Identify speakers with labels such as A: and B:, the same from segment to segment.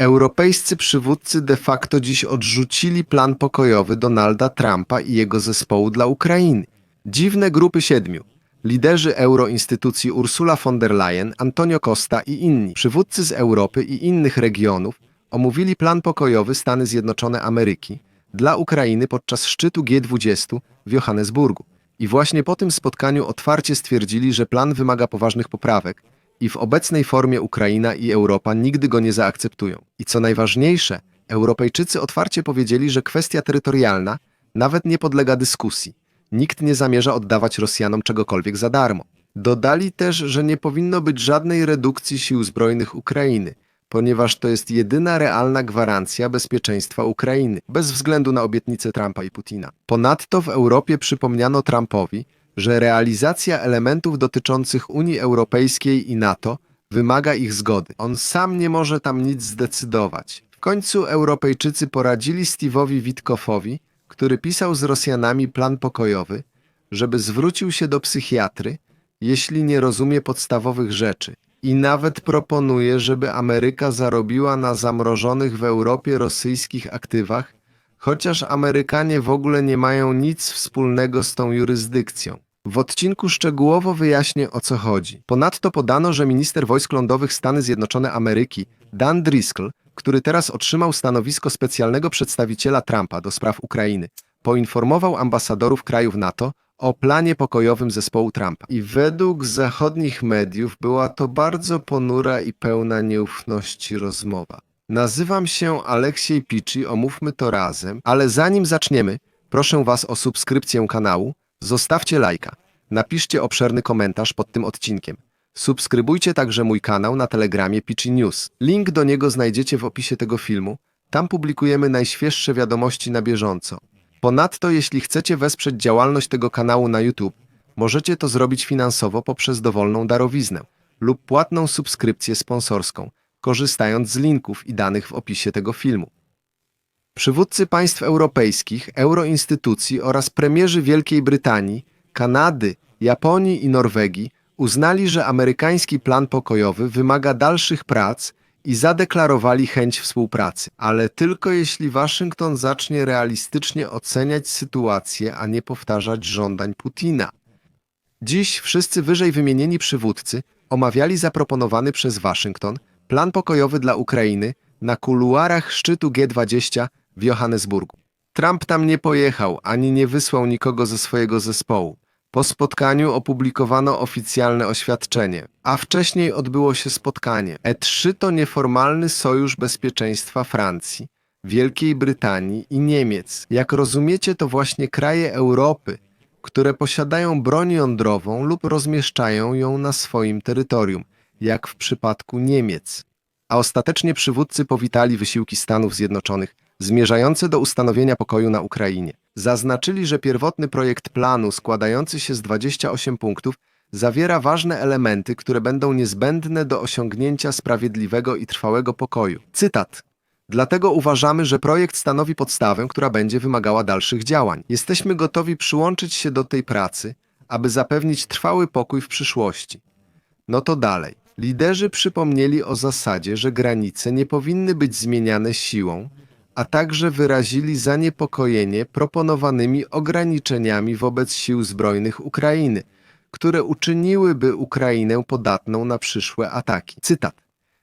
A: Europejscy przywódcy de facto dziś odrzucili plan pokojowy Donalda Trumpa i jego zespołu dla Ukrainy. Dziwne grupy siedmiu. Liderzy euroinstytucji Ursula von der Leyen, Antonio Costa i inni, przywódcy z Europy i innych regionów, omówili plan pokojowy Stany Zjednoczone Ameryki dla Ukrainy podczas szczytu G20 w Johannesburgu. I właśnie po tym spotkaniu otwarcie stwierdzili, że plan wymaga poważnych poprawek i w obecnej formie Ukraina i Europa nigdy go nie zaakceptują. I co najważniejsze, Europejczycy otwarcie powiedzieli, że kwestia terytorialna nawet nie podlega dyskusji. Nikt nie zamierza oddawać Rosjanom czegokolwiek za darmo. Dodali też, że nie powinno być żadnej redukcji sił zbrojnych Ukrainy, ponieważ to jest jedyna realna gwarancja bezpieczeństwa Ukrainy, bez względu na obietnice Trumpa i Putina. Ponadto w Europie przypomniano Trumpowi, że realizacja elementów dotyczących Unii Europejskiej i NATO wymaga ich zgody. On sam nie może tam nic zdecydować. W końcu Europejczycy poradzili Steve'owi Witkoffowi, który pisał z Rosjanami plan pokojowy, żeby zwrócił się do psychiatry, jeśli nie rozumie podstawowych rzeczy. I nawet proponuje, żeby Ameryka zarobiła na zamrożonych w Europie rosyjskich aktywach, chociaż Amerykanie w ogóle nie mają nic wspólnego z tą jurysdykcją. W odcinku szczegółowo wyjaśnię o co chodzi. Ponadto podano, że minister wojsk lądowych Stany Zjednoczone Ameryki, Dan Driscoll, który teraz otrzymał stanowisko specjalnego przedstawiciela Trumpa do spraw Ukrainy, poinformował ambasadorów krajów NATO o planie pokojowym zespołu Trumpa. I według zachodnich mediów była to bardzo ponura i pełna nieufności rozmowa. Nazywam się Aleksiej Piczy, omówmy to razem, ale zanim zaczniemy, proszę Was o subskrypcję kanału, zostawcie lajka, napiszcie obszerny komentarz pod tym odcinkiem. Subskrybujcie także mój kanał na Telegramie Piczy News. Link do niego znajdziecie w opisie tego filmu. Tam publikujemy najświeższe wiadomości na bieżąco. Ponadto, jeśli chcecie wesprzeć działalność tego kanału na YouTube, możecie to zrobić finansowo poprzez dowolną darowiznę lub płatną subskrypcję sponsorską, korzystając z linków i danych w opisie tego filmu. Przywódcy państw europejskich, euroinstytucji oraz premierzy Wielkiej Brytanii, Kanady, Japonii i Norwegii uznali, że amerykański plan pokojowy wymaga dalszych prac i zadeklarowali chęć współpracy, ale tylko jeśli Waszyngton zacznie realistycznie oceniać sytuację, a nie powtarzać żądań Putina. Dziś wszyscy wyżej wymienieni przywódcy omawiali zaproponowany przez Waszyngton plan pokojowy dla Ukrainy na kuluarach szczytu G20 w Johannesburgu. Trump tam nie pojechał ani nie wysłał nikogo ze swojego zespołu. Po spotkaniu opublikowano oficjalne oświadczenie, a wcześniej odbyło się spotkanie. E3 to nieformalny sojusz bezpieczeństwa Francji, Wielkiej Brytanii i Niemiec. Jak rozumiecie, to właśnie kraje Europy, które posiadają broń jądrową lub rozmieszczają ją na swoim terytorium, jak w przypadku Niemiec. A ostatecznie przywódcy powitali wysiłki Stanów Zjednoczonych zmierzające do ustanowienia pokoju na Ukrainie. Zaznaczyli, że pierwotny projekt planu składający się z 28 punktów zawiera ważne elementy, które będą niezbędne do osiągnięcia sprawiedliwego i trwałego pokoju. Cytat. Dlatego uważamy, że projekt stanowi podstawę, która będzie wymagała dalszych działań. Jesteśmy gotowi przyłączyć się do tej pracy, aby zapewnić trwały pokój w przyszłości. No to dalej. Liderzy przypomnieli o zasadzie, że granice nie powinny być zmieniane siłą, a także wyrazili zaniepokojenie proponowanymi ograniczeniami wobec sił zbrojnych Ukrainy, które uczyniłyby Ukrainę podatną na przyszłe ataki. Cytat.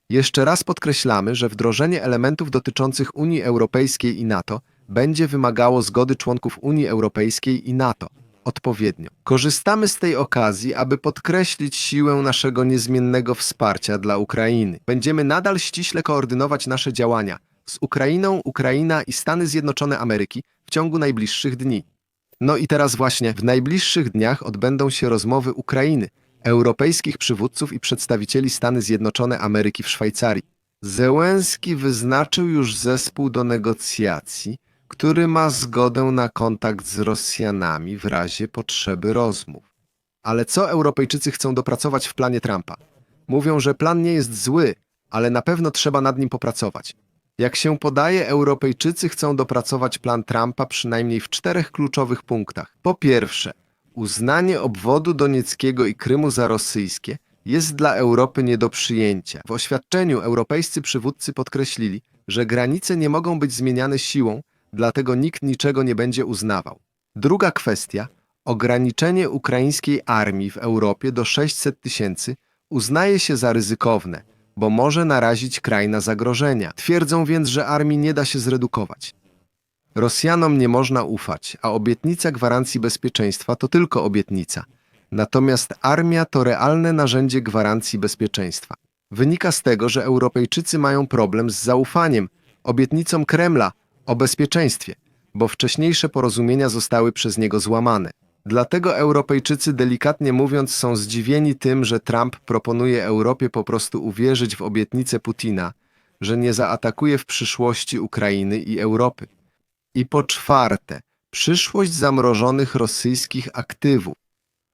A: Jeszcze raz podkreślamy, że wdrożenie elementów dotyczących Unii Europejskiej i NATO będzie wymagało zgody członków Unii Europejskiej i NATO odpowiednio. Korzystamy z tej okazji, aby podkreślić siłę naszego niezmiennego wsparcia dla Ukrainy. Będziemy nadal ściśle koordynować nasze działania z Ukrainą, Ukraina i Stany Zjednoczone Ameryki w ciągu najbliższych dni. No i teraz właśnie w najbliższych dniach odbędą się rozmowy Ukrainy, europejskich przywódców i przedstawicieli Stany Zjednoczone Ameryki w Szwajcarii. Zełenski wyznaczył już zespół do negocjacji, który ma zgodę na kontakt z Rosjanami w razie potrzeby rozmów. Ale co Europejczycy chcą dopracować w planie Trumpa? Mówią, że plan nie jest zły, ale na pewno trzeba nad nim popracować. Jak się podaje, Europejczycy chcą dopracować plan Trumpa przynajmniej w czterech kluczowych punktach. Po pierwsze, uznanie obwodu donieckiego i Krymu za rosyjskie jest dla Europy nie do przyjęcia. W oświadczeniu europejscy przywódcy podkreślili, że granice nie mogą być zmieniane siłą, dlatego nikt niczego nie będzie uznawał. Druga kwestia, ograniczenie ukraińskiej armii w Europie do 600 tysięcy, uznaje się za ryzykowne, bo może narazić kraj na zagrożenia. Twierdzą więc, że armii nie da się zredukować. Rosjanom nie można ufać, a obietnica gwarancji bezpieczeństwa to tylko obietnica. Natomiast armia to realne narzędzie gwarancji bezpieczeństwa. Wynika z tego, że Europejczycy mają problem z zaufaniem obietnicom Kremla o bezpieczeństwie, bo wcześniejsze porozumienia zostały przez niego złamane. Dlatego Europejczycy, delikatnie mówiąc, są zdziwieni tym, że Trump proponuje Europie po prostu uwierzyć w obietnicę Putina, że nie zaatakuje w przyszłości Ukrainy i Europy. I po czwarte, przyszłość zamrożonych rosyjskich aktywów.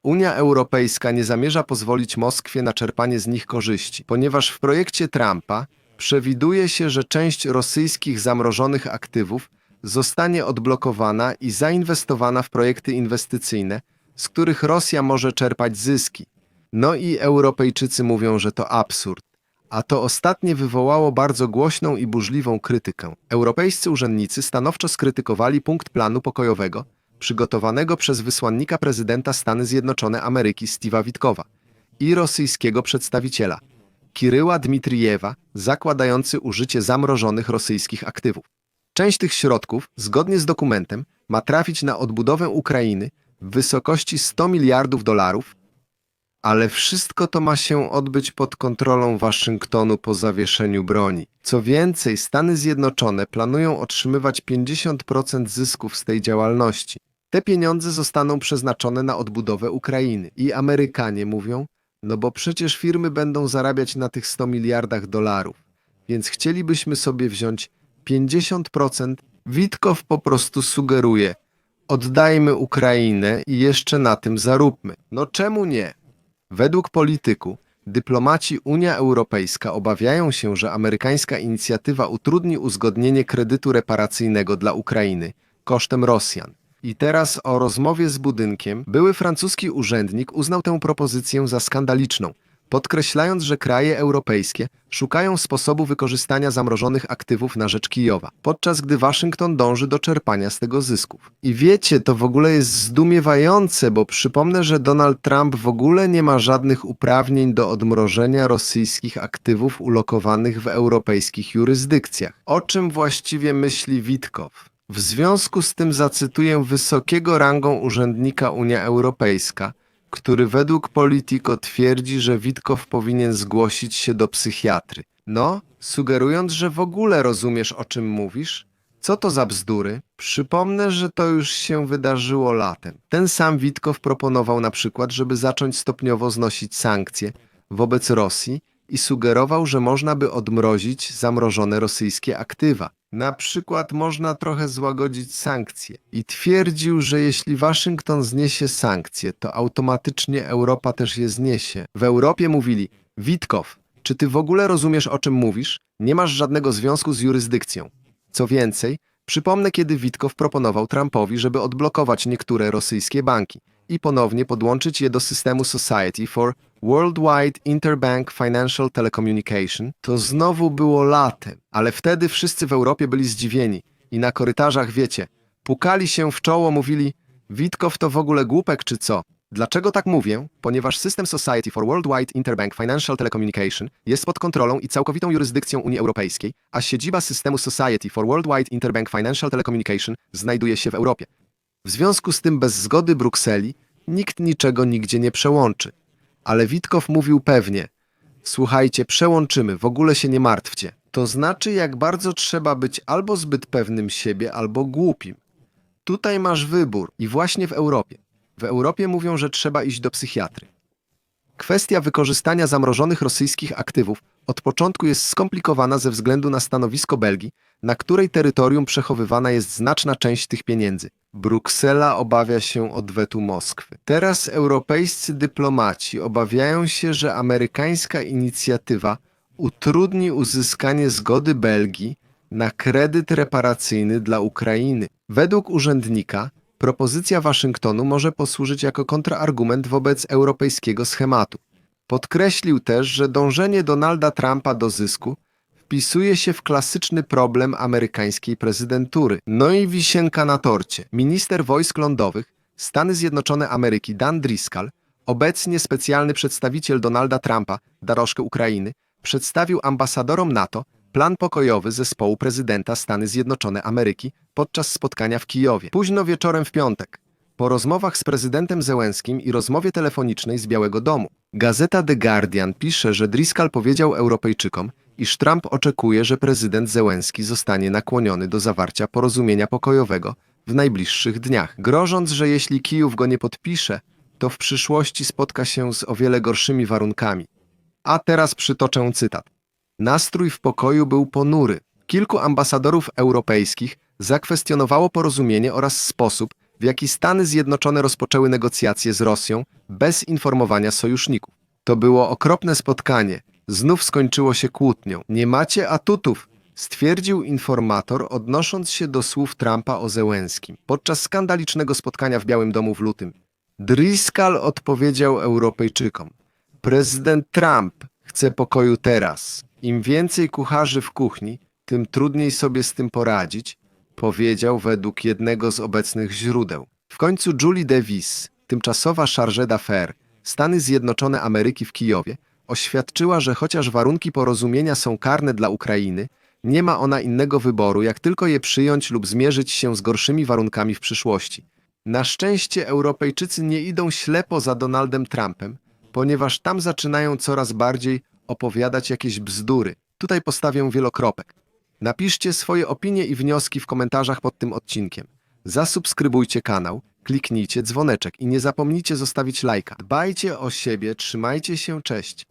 A: Unia Europejska nie zamierza pozwolić Moskwie na czerpanie z nich korzyści, ponieważ w projekcie Trumpa przewiduje się, że część rosyjskich zamrożonych aktywów zostanie odblokowana i zainwestowana w projekty inwestycyjne, z których Rosja może czerpać zyski. No i Europejczycy mówią, że to absurd. A to ostatnie wywołało bardzo głośną i burzliwą krytykę. Europejscy urzędnicy stanowczo skrytykowali punkt planu pokojowego, przygotowanego przez wysłannika prezydenta Stany Zjednoczone Ameryki Steve'a Witkowa i rosyjskiego przedstawiciela Kiryła Dmitrijewa, zakładający użycie zamrożonych rosyjskich aktywów. Część tych środków, zgodnie z dokumentem, ma trafić na odbudowę Ukrainy w wysokości 100 miliardów dolarów, ale wszystko to ma się odbyć pod kontrolą Waszyngtonu po zawieszeniu broni. Co więcej, Stany Zjednoczone planują otrzymywać 50% zysków z tej działalności. Te pieniądze zostaną przeznaczone na odbudowę Ukrainy. I Amerykanie mówią, no bo przecież firmy będą zarabiać na tych 100 miliardach dolarów, więc chcielibyśmy sobie wziąć 50%. Witkow po prostu sugeruje, oddajmy Ukrainę i jeszcze na tym zaróbmy. No czemu nie? Według polityku, dyplomaci Unia Europejska obawiają się, że amerykańska inicjatywa utrudni uzgodnienie kredytu reparacyjnego dla Ukrainy kosztem Rosjan. I teraz o rozmowie z budynkiem były francuski urzędnik uznał tę propozycję za skandaliczną, podkreślając, że kraje europejskie szukają sposobu wykorzystania zamrożonych aktywów na rzecz Kijowa, podczas gdy Waszyngton dąży do czerpania z tego zysków. I wiecie, to w ogóle jest zdumiewające, bo przypomnę, że Donald Trump w ogóle nie ma żadnych uprawnień do odmrożenia rosyjskich aktywów ulokowanych w europejskich jurysdykcjach. O czym właściwie myśli Witkow? W związku z tym zacytuję wysokiego rangą urzędnika Unia Europejska, który według Politico twierdzi, że Witkow powinien zgłosić się do psychiatry. No, sugerując, że w ogóle rozumiesz o czym mówisz? Co to za bzdury? Przypomnę, że to już się wydarzyło latem. Ten sam Witkow proponował na przykład, żeby zacząć stopniowo znosić sankcje wobec Rosji i sugerował, że można by odmrozić zamrożone rosyjskie aktywa. Na przykład można trochę złagodzić sankcje i twierdził, że jeśli Waszyngton zniesie sankcje, to automatycznie Europa też je zniesie. W Europie mówili: Witkow, czy ty w ogóle rozumiesz o czym mówisz? Nie masz żadnego związku z jurysdykcją. Co więcej, przypomnę, kiedy Witkow proponował Trumpowi, żeby odblokować niektóre rosyjskie banki i ponownie podłączyć je do systemu Society for Worldwide Interbank Financial Telecommunication, to znowu było latem, ale wtedy wszyscy w Europie byli zdziwieni i na korytarzach, wiecie, pukali się w czoło, mówili Witkow to w ogóle głupek czy co? Dlaczego tak mówię? Ponieważ system Society for Worldwide Interbank Financial Telecommunication jest pod kontrolą i całkowitą jurysdykcją Unii Europejskiej, a siedziba systemu Society for Worldwide Interbank Financial Telecommunication znajduje się w Europie. W związku z tym bez zgody Brukseli nikt niczego nigdzie nie przełączy. Ale Witkow mówił pewnie: Słuchajcie, przełączymy, w ogóle się nie martwcie. To znaczy, jak bardzo trzeba być albo zbyt pewnym siebie, albo głupim. Tutaj masz wybór i właśnie w Europie. W Europie mówią, że trzeba iść do psychiatry. Kwestia wykorzystania zamrożonych rosyjskich aktywów od początku jest skomplikowana ze względu na stanowisko Belgii, na której terytorium przechowywana jest znaczna część tych pieniędzy. Bruksela obawia się odwetu Moskwy. Teraz europejscy dyplomaci obawiają się, że amerykańska inicjatywa utrudni uzyskanie zgody Belgii na kredyt reparacyjny dla Ukrainy. Według urzędnika propozycja Waszyngtonu może posłużyć jako kontrargument wobec europejskiego schematu. Podkreślił też, że dążenie Donalda Trumpa do zysku wpisuje się w klasyczny problem amerykańskiej prezydentury. No i wisienka na torcie. Minister wojsk lądowych Stany Zjednoczone Ameryki Dan Driscoll, obecnie specjalny przedstawiciel Donalda Trumpa, darożkę Ukrainy, przedstawił ambasadorom NATO plan pokojowy zespołu prezydenta Stany Zjednoczone Ameryki podczas spotkania w Kijowie. Późno wieczorem w piątek, po rozmowach z prezydentem Zełenskim i rozmowie telefonicznej z Białego Domu. Gazeta The Guardian pisze, że Driscoll powiedział Europejczykom, iż Trump oczekuje, że prezydent Zełenski zostanie nakłoniony do zawarcia porozumienia pokojowego w najbliższych dniach, grożąc, że jeśli Kijów go nie podpisze, to w przyszłości spotka się z o wiele gorszymi warunkami. A teraz przytoczę cytat. Nastrój w pokoju był ponury. Kilku ambasadorów europejskich zakwestionowało porozumienie oraz sposób, w jaki Stany Zjednoczone rozpoczęły negocjacje z Rosją bez informowania sojuszników. To było okropne spotkanie. Znów skończyło się kłótnią. Nie macie atutów, stwierdził informator, odnosząc się do słów Trumpa o Zełenskim podczas skandalicznego spotkania w Białym Domu w lutym. Driscoll odpowiedział Europejczykom. Prezydent Trump chce pokoju teraz. Im więcej kucharzy w kuchni, tym trudniej sobie z tym poradzić, powiedział według jednego z obecnych źródeł. W końcu Julie Davis, tymczasowa chargée d'affaires Stany Zjednoczone Ameryki w Kijowie, oświadczyła, że chociaż warunki porozumienia są karne dla Ukrainy, nie ma ona innego wyboru, jak tylko je przyjąć lub zmierzyć się z gorszymi warunkami w przyszłości. Na szczęście Europejczycy nie idą ślepo za Donaldem Trumpem, ponieważ tam zaczynają coraz bardziej opowiadać jakieś bzdury. Tutaj postawię wielokropek. Napiszcie swoje opinie i wnioski w komentarzach pod tym odcinkiem. Zasubskrybujcie kanał, kliknijcie dzwoneczek i nie zapomnijcie zostawić lajka. Dbajcie o siebie, trzymajcie się, cześć.